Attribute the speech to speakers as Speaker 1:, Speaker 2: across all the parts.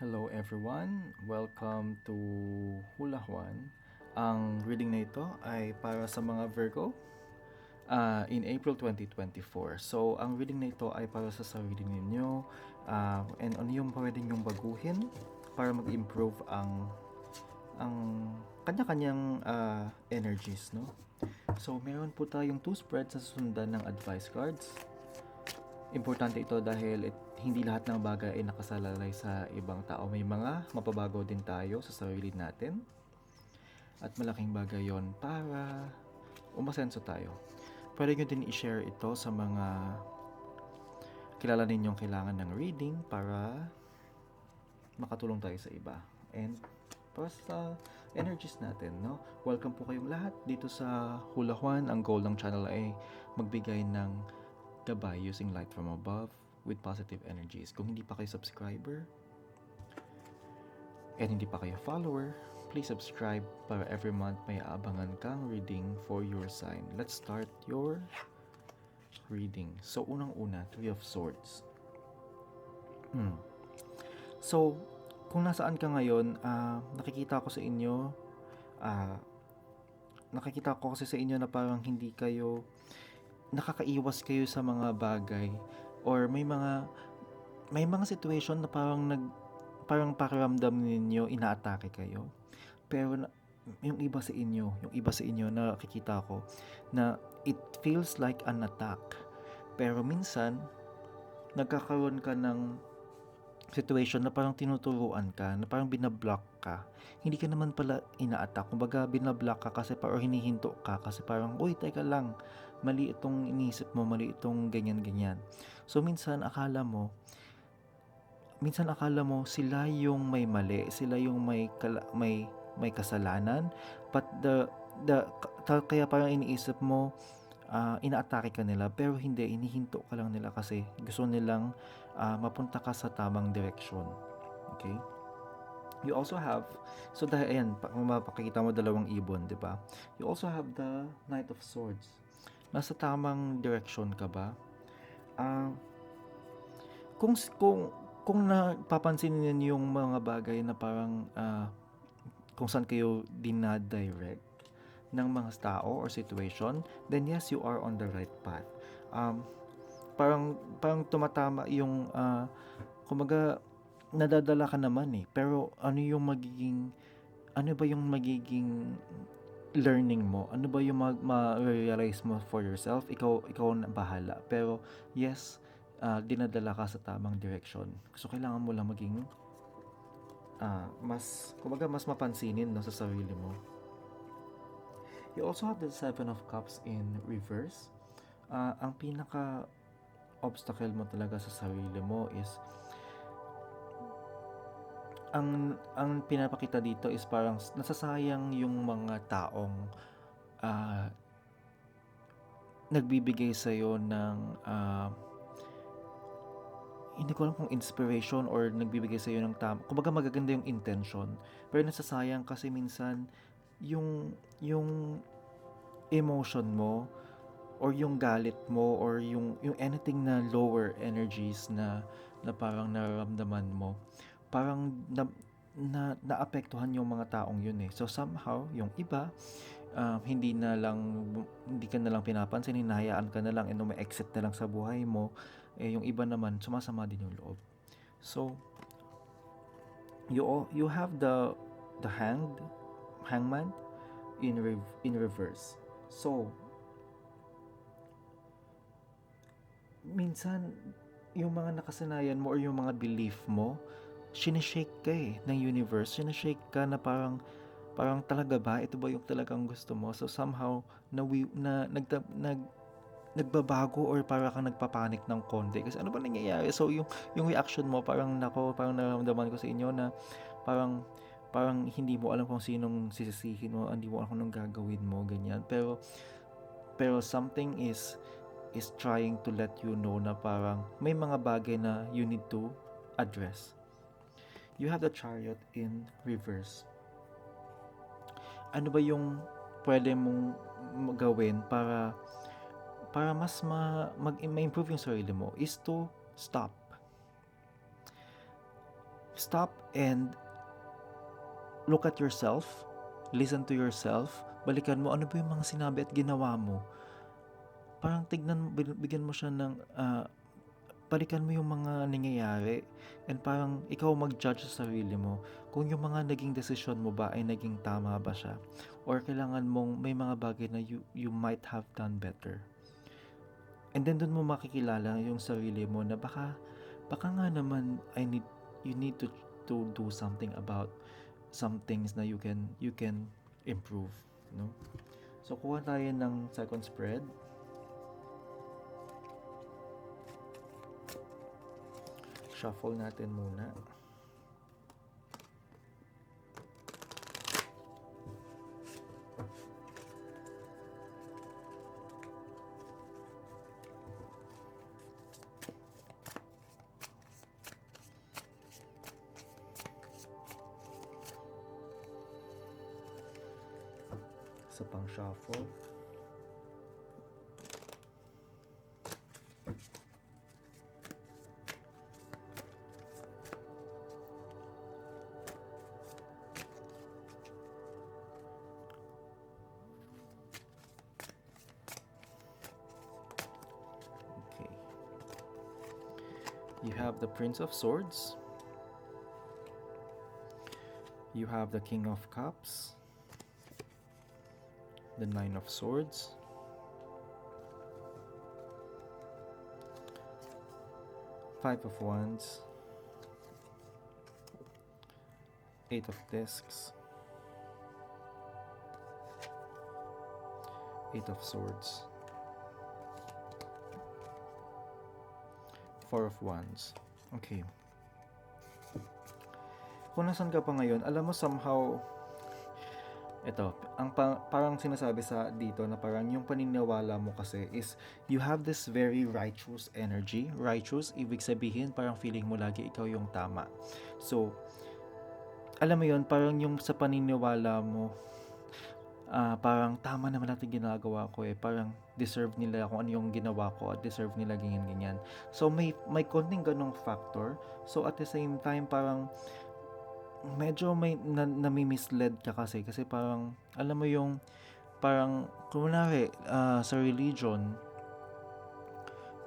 Speaker 1: Hello everyone, welcome to Hula. Ang reading na ito ay para sa mga Virgo ah, in April 2024. So, ang reading na ito ay para sa sarili ninyo ah, and ano yung pwede nyong baguhin para mag-improve ang ang kanya-kanyang ah, energies, no? So, meron po tayong two spreads sa susundan ng advice cards. Importante ito dahil it- hindi lahat ng bagay ay nakasalalay sa ibang tao. May mga mapabago din tayo sa sarili natin. At malaking bagay yon para umasenso tayo. Pwede nyo din i-share ito sa mga kilala ninyong kailangan ng reading para makatulong tayo sa iba. And para sa energies natin, no? Welcome po kayong lahat dito sa Hula Juan. Ang goal ng channel ay magbigay ng gabay using light from above with positive energies. Kung hindi pa kayo subscriber and hindi pa kayo follower, please subscribe para every month may aabangan kang reading for your sign. Let's start your reading. So, unang-una, Three of Swords. Hmm. So, kung nasaan ka ngayon, ah, nakikita ko sa inyo, ah, nakikita ko kasi sa inyo na parang hindi kayo, nakakaiwas kayo sa mga bagay or may mga may mga situation na parang nag parang pakiramdam ninyo inaatake kayo. Pero na, yung iba sa inyo, yung iba sa inyo nakikita ko na it feels like an attack. Pero minsan nagkakaroon ka ng situation na parang tinuturuan ka, na parang binablock ka. Hindi ka naman pala ina-attack. Kumbaga binablock ka kasi parang hinihinto ka kasi parang, uy, teka lang, mali itong inisip mo, mali itong ganyan-ganyan. So minsan akala mo minsan akala mo sila yung may mali, sila yung may kala, may may kasalanan, but the the ka- kaya parang iniisip mo ah, inaatake ka nila pero hindi inihinto ka lang nila kasi gusto nilang ah, mapunta ka sa tamang direksyon. Okay? You also have so dahil ayan, pa- kung mapakikita mo dalawang ibon, 'di ba? You also have the Knight of Swords. Nasa tamang direction ka ba? Ah, kung kung kung napapansin niyo yung mga bagay na parang ah, kung saan kayo dinadirect ng mga tao or situation, then yes, you are on the right path. Um, parang parang tumatama yung ah, kumbaga nadadala ka naman eh. Pero ano yung magiging ano ba yung magiging learning mo? Ano ba yung ma-realize mo for yourself? Ikaw ikaw na bahala. Pero yes, ah, dinadala ka sa tamang direction. So kailangan mo lang maging ah, mas kumbaga mas mapansinin no, sa sarili mo. You also have the Seven of Cups in reverse. Ah, ang pinaka obstacle mo talaga sa sarili mo is ang ang pinapakita dito is parang nasasayang yung mga taong ah, nagbibigay sa ng ah, hindi ko alam kung inspiration or nagbibigay sa ng tama. Kumbaga magaganda yung intention. Pero nasasayang kasi minsan yung yung emotion mo or yung galit mo or yung yung anything na lower energies na na parang nararamdaman mo parang na, na naapektuhan yung mga taong yun eh. So somehow yung iba um, hindi na lang hindi ka na lang pinapansin, hinahayaan ka na lang and exit na lang sa buhay mo. Eh yung iba naman sumasama din yung loob. So you you have the the hanged hangman in rev- in reverse. So minsan yung mga nakasanayan mo or yung mga belief mo sinishake ka eh ng universe. Sinishake ka na parang parang talaga ba? Ito ba yung talagang gusto mo? So somehow na, na nag, nag nagbabago or para kang nagpapanik ng konti. Kasi ano ba nangyayari? So yung yung reaction mo parang nako parang nararamdaman ko sa inyo na parang parang hindi mo alam kung sinong sisisihin mo hindi mo alam kung anong gagawin mo ganyan. Pero pero something is is trying to let you know na parang may mga bagay na you need to address you have the chariot in reverse. Ano ba yung pwede mong gawin para para mas ma, mag, ma-improve yung sarili mo is to stop. stop and look at yourself, listen to yourself, balikan mo ano ba yung mga sinabi at ginawa mo. Parang tignan bigyan mo siya ng, ah, balikan mo yung mga nangyayari and parang ikaw mag-judge sa sarili mo kung yung mga naging desisyon mo ba ay naging tama ba siya or kailangan mong may mga bagay na you, you might have done better. And then doon mo makikilala yung sarili mo na baka baka nga naman I need you need to to do something about some things na you can you can improve, no? So kuha tayo ng second spread. Shuffle natin muna. Isa pang shuffle. Have the Prince of Swords. You have the King of Cups. The Nine of Swords. Five of Wands. Eight of Discs. Eight of Swords. Four of Wands. Okay. Kung nasan ka pa ngayon, alam mo somehow, ito, ang pa- parang sinasabi sa dito na parang yung paniniwala mo kasi is you have this very righteous energy. Righteous, ibig sabihin parang feeling mo lagi ikaw yung tama. So, alam mo yon parang yung sa paniniwala mo, ah parang tama naman natin ginagawa ko eh. Parang deserve nila kung ano yung ginawa ko at deserve nila ganyan ganyan. So may may konting ganong factor. So at the same time parang medyo may na, nami-mislead ka kasi kasi parang alam mo yung parang kunwari ah, sa religion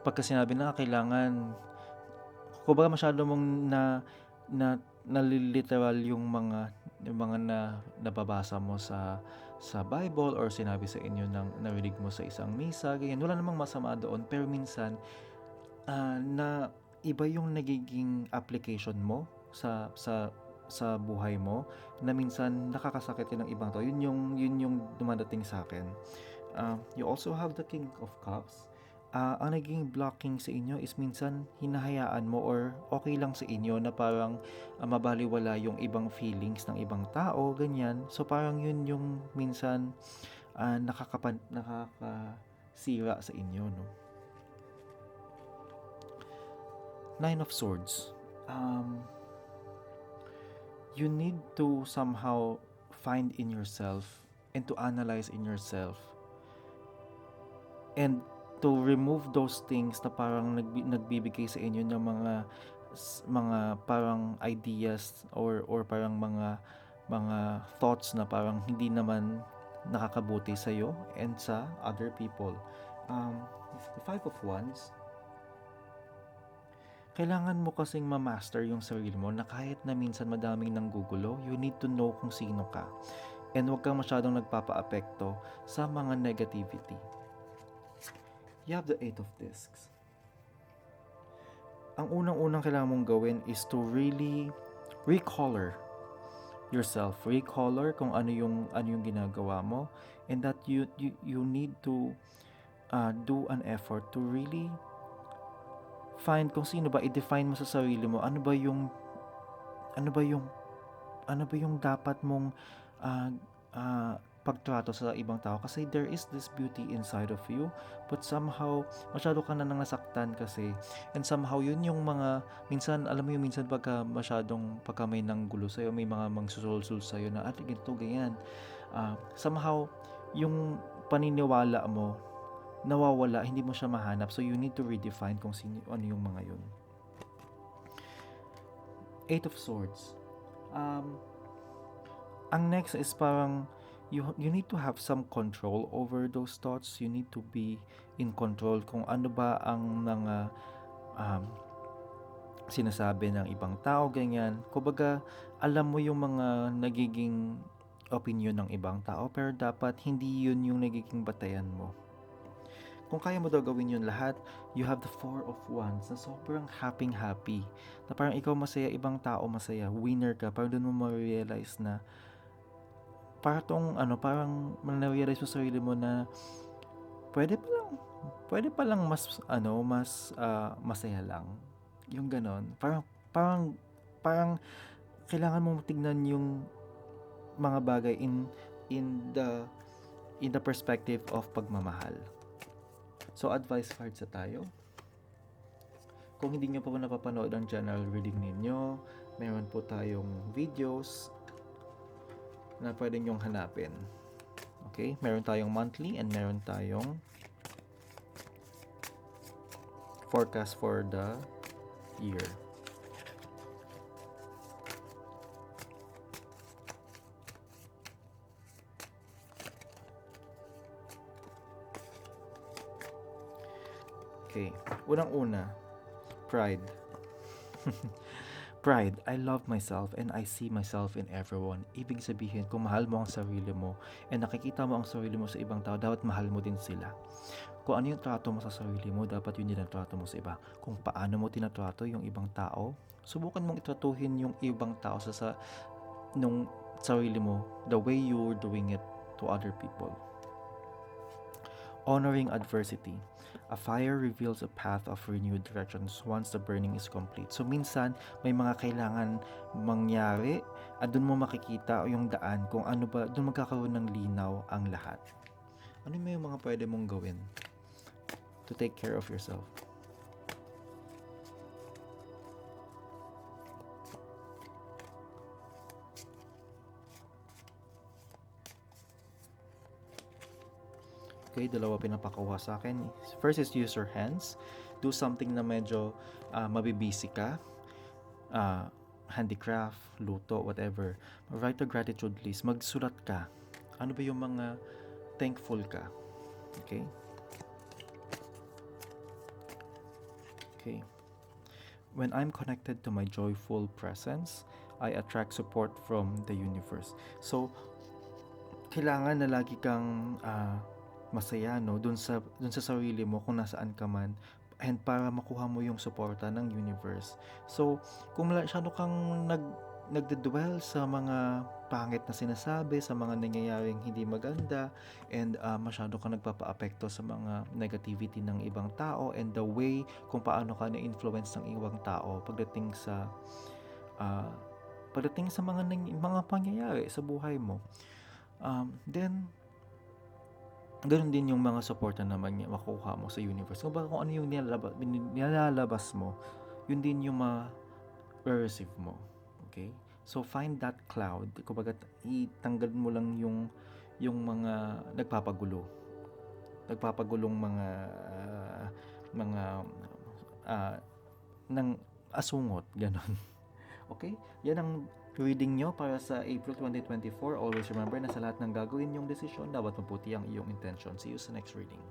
Speaker 1: pagka sinabi na kailangan kumbaga masyado mong na na naliliteral yung mga yung mga na nababasa mo sa sa Bible or sinabi sa inyo ng narinig mo sa isang misa ganyan. Wala namang masama doon pero minsan ah, na iba yung nagiging application mo sa sa sa buhay mo na minsan nakakasakit yun ng ibang tao. Yun yung yun yung dumadating sa akin. Ah, you also have the king of cups Ah, ang naging blocking sa inyo is minsan hinahayaan mo or okay lang sa inyo na parang ah, mabaliwala yung ibang feelings ng ibang tao, ganyan. So parang yun yung minsan ah, nakakapan nakakasira sa inyo, no? Nine of Swords. Um, you need to somehow find in yourself and to analyze in yourself and to remove those things na parang nagbi- nagbibigay sa inyo ng mga mga parang ideas or or parang mga mga thoughts na parang hindi naman nakakabuti sa iyo and sa other people. Um, the Five of Wands, kailangan mo kasing ma-master yung sarili mo na kahit na minsan madaming nanggugulo, you need to know kung sino ka. And huwag kang masyadong nagpapa-apekto sa mga negativity. You have the Eight of Discs. Ang unang-unang kailangan mong gawin is to really recolor yourself. Recolor kung ano yung ano yung ginagawa mo and that you you, you need to uh, do an effort to really find kung sino ba i-define mo sa sarili mo ano ba yung ano ba yung ano ba yung dapat mong ah, ah, pagtrato sa ibang tao kasi there is this beauty inside of you but somehow masyado ka na nang nasaktan kasi. And somehow yun yung mga minsan alam mo yung minsan pagka masyadong pagka may nanggulo sa'yo may mga mangsusulsul sa'yo na at ganito ganyan. Ah, somehow yung paniniwala mo nawawala hindi mo siya mahanap. So you need to redefine kung sino ano yung mga yun. Eight of Swords. Um, ang next is parang you you need to have some control over those thoughts. You need to be in control kung ano ba ang mga um, sinasabi ng ibang tao, ganyan. Kumbaga, alam mo yung mga nagiging opinion ng ibang tao, pero dapat hindi yun yung nagiging batayan mo. Kung kaya mo daw gawin yun lahat, you have the four of wands na sobrang happy-happy. Na parang ikaw masaya, ibang tao masaya, winner ka, parang doon mo ma-realize na parang ano, parang na-realize mo sa sarili mo na pwede pa lang, pwede pa lang mas, ano, mas ah, masaya lang. Yung ganon. Parang, parang, parang kailangan mong tignan yung mga bagay in in the in the perspective of pagmamahal. So, advice cards sa tayo. Kung hindi nyo pa napapanood ang general reading ninyo, meron po tayong videos na pwede nyong hanapin. Okay? Meron tayong monthly and meron tayong forecast for the year. Okay. Unang-una, pride. pride. I love myself and I see myself in everyone. Ibig sabihin, kung mahal mo ang sarili mo and nakikita mo ang sarili mo sa ibang tao, dapat mahal mo din sila. Kung ano yung trato mo sa sarili mo, dapat yun din ang trato mo sa iba. Kung paano mo tinatrato yung ibang tao, subukan mong itratuhin yung ibang tao sa, sa nung sarili mo the way you're doing it to other people. Honoring adversity. A fire reveals a path of renewed directions once the burning is complete. So minsan may mga kailangan mangyari at doon mo makikita yung daan kung ano ba, doon magkakaroon ng linaw ang lahat. Ano yung mga pwede mong gawin to take care of yourself? Okay, dalawa pinapakuha sa akin. First is use your hands. Do something na medyo uh, mabibisi ka. Uh, handicraft, luto, whatever. Write a gratitude list. Magsulat ka. Ano ba yung mga thankful ka? Okay? Okay. When I'm connected to my joyful presence, I attract support from the universe. So, kailangan na lagi kang uh, masaya no dun sa dun sa sarili mo kung nasaan ka man and para makuha mo yung suporta ng universe. So, kung masyado kang nag nagdedwell sa mga pangit na sinasabi, sa mga nangyayaring hindi maganda, and uh, masyado kang nagpapa-apekto sa mga negativity ng ibang tao and the way kung paano ka na-influence ng ibang tao pagdating sa uh, pagdating sa mga mga pangyayari sa buhay mo. Um, then Gano'n din yung mga suporta naman niya makukuha mo sa universe. Kung kung ano yung nilalabas, nilalabas mo, yun din yung ma-receive mo. Okay? So, find that cloud. Kumbaga, itanggal mo lang yung yung mga nagpapagulo. Nagpapagulong mga uh, mga uh, ng asungot, ganon. Okay? Yan ang reading nyo para sa April 2024. Always remember na sa lahat ng gagawin yung desisyon, dapat mabuti ang iyong intention. See you sa next reading.